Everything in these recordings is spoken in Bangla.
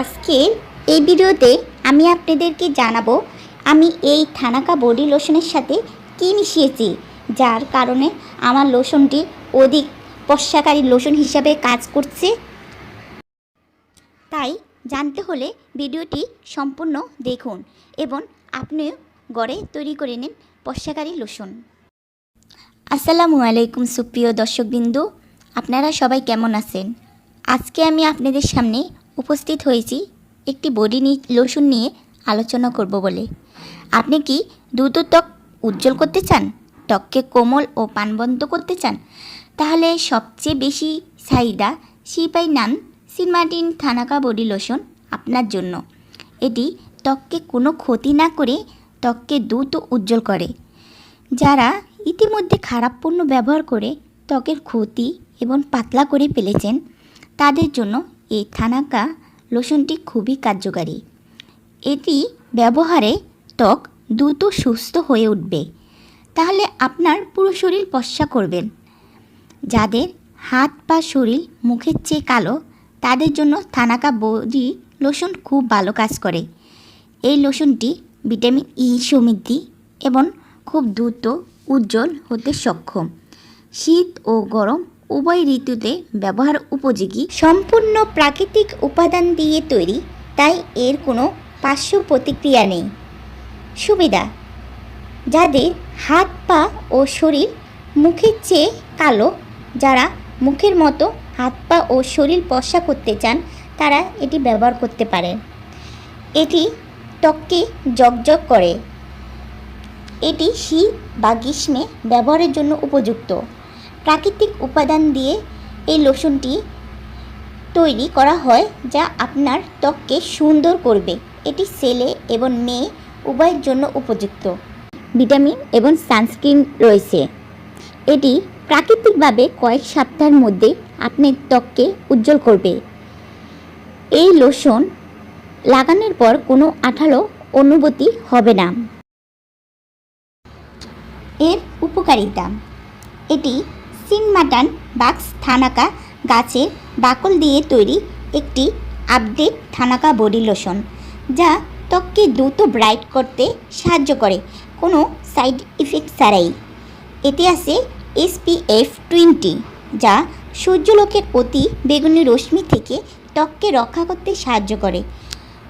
আজকে এই ভিডিওতে আমি আপনাদেরকে জানাব, আমি এই থানাকা বডি লোশনের সাথে কি মিশিয়েছি, যার কারণে আমার লোশনটি অধিক পশ্চাকারী লোশন হিসাবে কাজ করছে। তাই জানতে হলে ভিডিওটি সম্পূর্ণ দেখুন এবং আপনিও গড়ে তৈরি করে নিন পশ্চাকারী লোশন। আসসালামু আলাইকুম সুপ্রিয় দর্শকবিন্দু, আপনারা সবাই কেমন আছেন? আজকে আমি আপনাদের সামনে উপস্থিত হয়েছি একটি বডি লোশন নিয়ে আলোচনা করব বলে। আপনি কি দ্রুত ত্বক উজ্জ্বল করতে চান? ত্বককে কোমল ও পানবন্ত করতে চান? তাহলে সবচেয়ে বেশি চাহিদা সিপাই নান সিনমার্টিন থানাকা বডি লোশন আপনার জন্য। এটি ত্বককে কোনো ক্ষতি না করে ত্বককে দ্রুত উজ্জ্বল করে। যারা ইতিমধ্যে খারাপ পণ্য ব্যবহার করে ত্বকের ক্ষতি এবং পাতলা করে ফেলেছেন, তাদের জন্য এই থানাকা লোশনটি খুবই কার্যকারী। এটি ব্যবহারে ত্বক দ্রুত সুস্থ হয়ে উঠবে। তাহলে আপনার পুরো শরীর পশ্চা করবেন যাদের হাত পা শরীর মুখের চেয়ে কালো, তাদের জন্য থানাকা বডি লোশন খুব ভালো কাজ করে। এই লোশনটি ভিটামিন ই সমৃদ্ধি এবং খুব দ্রুত উজ্জ্বল হতে সক্ষম। শীত ও গরম উভয় ঋতুতে ব্যবহার উপযোগী, সম্পূর্ণ প্রাকৃতিক উপাদান দিয়ে তৈরি, তাই এর কোনো পার্শ্ব প্রতিক্রিয়া নেই। সুবিধা, যাদের হাত, পা ও শরীর মুখের চেয়ে কালো, যারা মুখের মতো হাত, পা ও শরীর পশা করতে চান, তারা এটি ব্যবহার করতে পারেন এটি ত্বককে জকজক করে। এটি শীত বা গ্রীষ্মে ব্যবহারের জন্য উপযুক্ত। প্রাকৃতিক উপাদান দিয়ে এই লোশনটি তৈরি করা হয়, যা আপনার ত্বককে সুন্দর করবে। এটি ছেলে এবং মেয়ে উভয়ের জন্য উপযুক্ত। ভিটামিন এবং সানস্ক্রিন রয়েছে। এটি প্রাকৃতিকভাবে কয়েক সপ্তাহের মধ্যে আপনার ত্বককে উজ্জ্বল করবে। এই লোশন লাগানোর পর কোনো আঠালো অনুভূতি হবে না। এর উপকারিতা। এটি সিনমাটান বাক্স থানাকা গাছের বাকল দিয়ে তৈরি একটি আপডেট থানাকা বডি লোশন, যা ত্বককে দ্রুত ব্রাইট করতে সাহায্য করে। কোনো সাইড ইফেক্ট ছাড়াই। এতে আছে এসপিএফ টোয়েন্টি, যা সূর্যলোকের অতি বেগুনি রশ্মি থেকে ত্বককে রক্ষা করতে সাহায্য করে।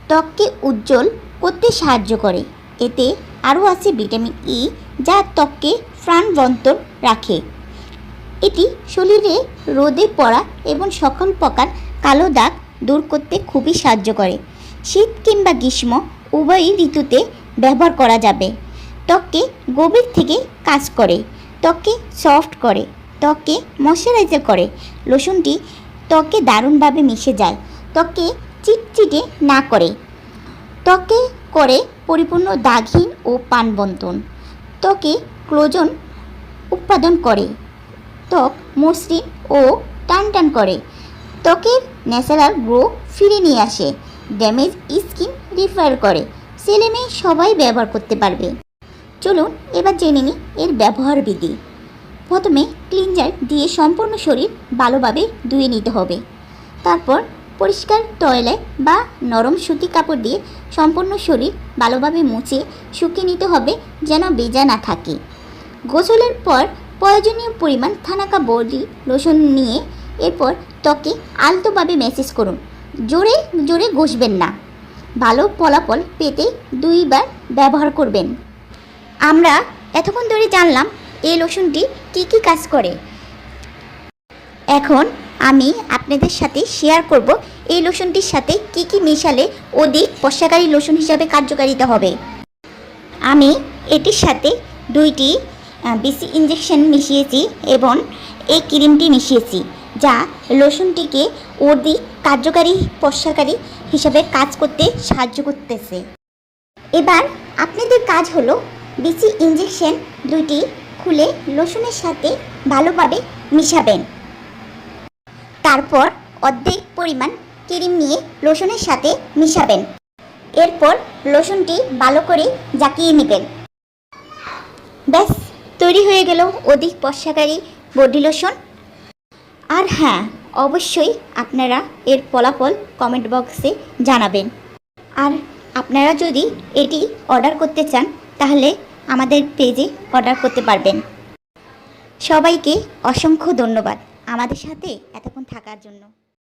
ত্বককে উজ্জ্বল করতে সাহায্য করে। এতে আরও আছে ভিটামিন ই, যা ত্বককে প্রাণবন্তর রাখে। এটি শরীরে রোদে পড়া এবং সকল প্রকার কালো দাগ দূর করতে খুবই সাহায্য করে। শীত কিংবা গ্রীষ্ম উভয়ই ঋতুতে ব্যবহার করা যাবে। ত্বককে গভীর থেকে কাজ করে, ত্বককে সফট করে, ত্বককে ময়শ্চারাইজার করে। লোশনটি ত্বকে দারুণভাবে মিশে যায়, ত্বককে চিটচিটে না করে। ত্বকে করে পরিপূর্ণ দাগহীন ও পানবন্তন ত্বকে ক্লোজন উৎপাদন করে। ত্বক মসৃণ ও টান টান করে। ত্বকের ন্যাচারাল গ্রো ফিরে নিয়ে আসে, ড্যামেজ স্কিন রিপেয়ার করে। ছেলে মেয়ে সবাই ব্যবহার করতে পারবে। চলুন এবার জেনে নিই এর ব্যবহার বিধি। প্রথমে ক্লিনজার দিয়ে সম্পূর্ণ শরীর ভালোভাবে ধুয়ে নিতে হবে। তারপর পরিষ্কার টয়লে বা নরম সুতি কাপড় দিয়ে সম্পূর্ণ শরীর ভালোভাবে মুছে শুকিয়ে নিতে হবে যেন বেজা না থাকে। গোসলের পর প্রয়োজনীয় পরিমাণ থানাকা বডি, লোশন নিয়ে এরপর ত্বকে আলতোভাবে ম্যাসেজ করুন। জোরে জোরে ঘষবেন না। ভালো ফলাফল পেতে দুইবার ব্যবহার করবেন। আমরা এতক্ষণ ধরে জানলাম এই লোশনটি কী কী কাজ করে। এখন আমি আপনাদের সাথে শেয়ার করব এই লোশনটির সাথে কি কি মেশালে অধিক পশ্চাকারী লোশন হিসাবে কার্যকারিতা হবে। আমি এটির সাথে দুইটি বিসি ইঞ্জেকশন মিশিয়েছি এবং এই ক্রিমটি মিশিয়েছি, যা লোশনটিকে অধিক কার্যকারী পশ্চাকারী হিসাবে কাজ করতে সাহায্য করতেছে। এবার আপনাদের কাজ হলো বিসি ইঞ্জেকশন দুইটি খুলে লোশনের সাথে ভালোভাবে মিশাবেন। তারপর অর্ধেক পরিমাণ ক্রিম নিয়ে লোশনের সাথে মিশাবেন। এরপর লোশনটি ভালো করে জাকিয়ে নেবেন। ব্যাস তৈরি হয়ে গেল অধিক পশ্চাকারী বডি লোশন। আর হ্যাঁ অবশ্যই আপনারা এর ফলাফল কমেন্ট বক্সে জানাবেন। আর আপনারা যদি এটি অর্ডার করতে চান, তাহলে আমাদের পেজে অর্ডার করতে পারবেন। সবাইকে অসংখ্য ধন্যবাদ আমাদের সাথে এতক্ষণ থাকার জন্য।